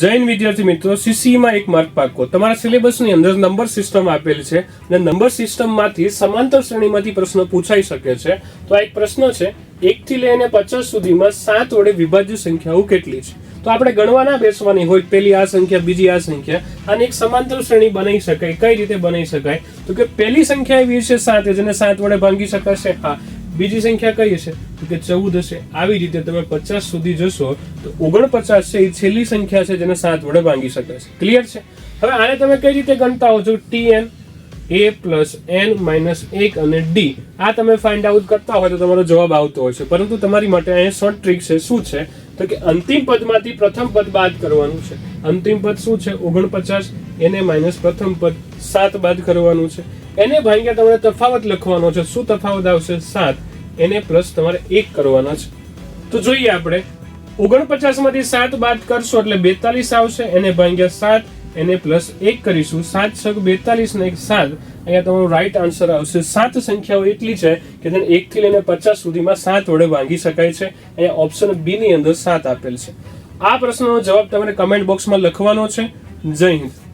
જૈન વિદ્યાર્થી મિત્રો સીસીમાં એક માર્ક પાકો. તમારા સિલેબસની અંદર નંબર સિસ્ટમ આપેલ છે અને નંબર સિસ્ટમમાંથી સમાંતર શ્રેણીમાંથી પ્રશ્ન પૂછાઈ શકે છે. તો આ એક પ્રશ્ન છે, એકથી લઈને પચાસ સુધીમાં સાત વડે વિભાજ્ય સંખ્યાઓ કેટલી છે? તો આપણે ગણવા ના બેસવાની હોય, પેલી આ સંખ્યા, બીજી આ સંખ્યા, અને એક સમાંતર શ્રેણી બનાવી શકાય, કઈ રીતે બનાવી શકાય? તો કે પહેલી સંખ્યા એવી છે સાત જેને સાત વડે ભાંગી શકાશે? હા. બીજી સંખ્યા કઈ હશે? તો કે ચૌદ હશે. આવી રીતે તમે પચાસ સુધી જશો, તો ઓગણપચાસ છે એ છેલ્લી સંખ્યા છે જેને સાત વડે ભાંગી શકાશે ક્લિયર છે? હવે આને તમે કઈ રીતે ગણતા હો છો? T N A plus N minus એક અને ડી આ તમે ફાઇન્ડ આઉટ કરતા હોય તો તમારો જવાબ આવતો હોય છે. પરંતુ તમારી માટે અહીંયા શોર્ટ ટ્રીક છે. શું છે? તો કે અંતિમ પદમાંથી પ્રથમ પદ બાદ કરવાનું છે. અંતિમ પદ શું છે? ઓગણપચાસ એને માઇનસ પ્રથમ પદ, સાત બાદ કરવાનું છે. એને ભાગ્યા તમારે તફાવત લખવાનો છે. શું તફાવત આવશે? સાત. એને પ્લસ તમારે એક કરવાના છે. તો જોઈએ આપણે. ઓગણપચાસમાંથી સાત બાદ કરશો એટલે બેતાલીસ આવશે, એને ભાગ્યા સાત, એને પ્લસ એક કરીશું. સાત છ બેતાલીસ ને એક સાત. અહીંયા તમારો રાઈટ આન્સર આવશે. સાત સંખ્યાઓ એટલી છે કે તેને એક થી લઈને પચાસ સુધીમાં સાત વડે ભાંગી શકાય છે. અહીંયા ઓપ્શન બી ની અંદર સાત આપેલ છે. આ પ્રશ્નનો જવાબ તમારે કમેન્ટ બોક્સમાં લખવાનો છે. જય હિન્દ.